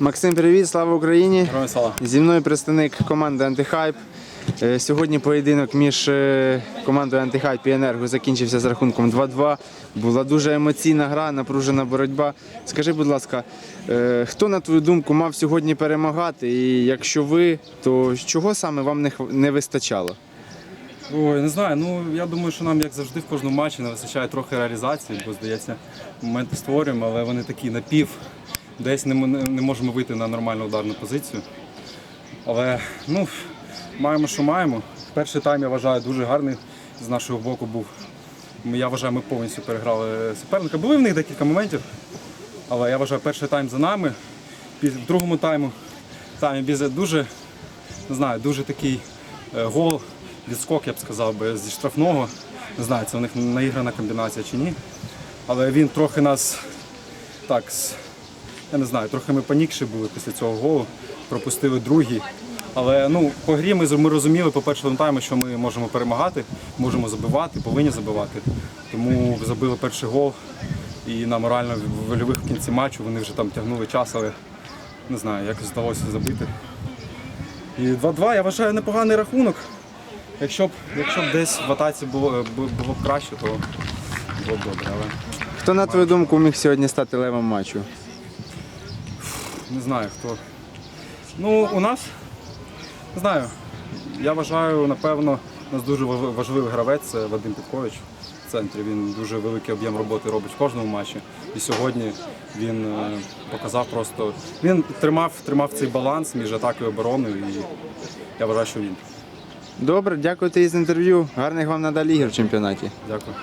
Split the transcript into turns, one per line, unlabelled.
Максим, привіт, слава Україні!
Героям слава.
Зі мною представник команди Антихайп. Е, Сьогодні поєдинок між е, командою Антихайп і Енерго закінчився з рахунком 2-2. Була дуже емоційна гра, напружена боротьба. Скажи, будь ласка, е, хто на твою думку мав сьогодні перемагати? І якщо ви, то чого саме вам не не вистачало?
Ой, не знаю. Ну я думаю, що нам, як завжди, в кожному матчі не вистачає трохи реалізації, бо здається, моменти створюємо, але вони такі напів. Десь не, не можемо вийти на нормальну ударну позицію. Але ну, маємо, що маємо. Перший тайм я вважаю дуже гарний з нашого боку був. Я вважаю, ми повністю переграли суперника. Були в них декілька моментів, але я вважаю, перший тайм за нами. В другому тайму таймі Бізе дуже не знаю, дуже такий е, гол, відскок, я б сказав би, зі штрафного. Не знаю, це у них наіграна комбінація чи ні. Але він трохи нас так, я не знаю, трохи ми панікші були після цього голу, пропустили другий. Але ну, по грі ми, ми розуміли по першому тайму, що ми можемо перемагати, можемо забивати, повинні забивати. Тому забили перший гол. І на морально вольових в кінці матчу вони вже там тягнули час, але не знаю, якось вдалося забити. І 2-2 я вважаю непоганий рахунок. Якщо б, якщо б десь в атаці було, було б краще, то було б добре. Але
Хто на твою думку міг сьогодні стати левом матчу?
Не знаю хто. Ну, у нас, не знаю, я вважаю, напевно, у нас дуже важливий гравець це Вадим Петкович в центрі. Він дуже великий об'єм роботи робить в кожному матчі. І сьогодні він е, показав просто. Він тримав, тримав цей баланс між атакою і обороною. І я вважаю, що він.
Добре, дякую тобі за інтерв'ю. Гарних вам надалі ігор в чемпіонаті.
Дякую.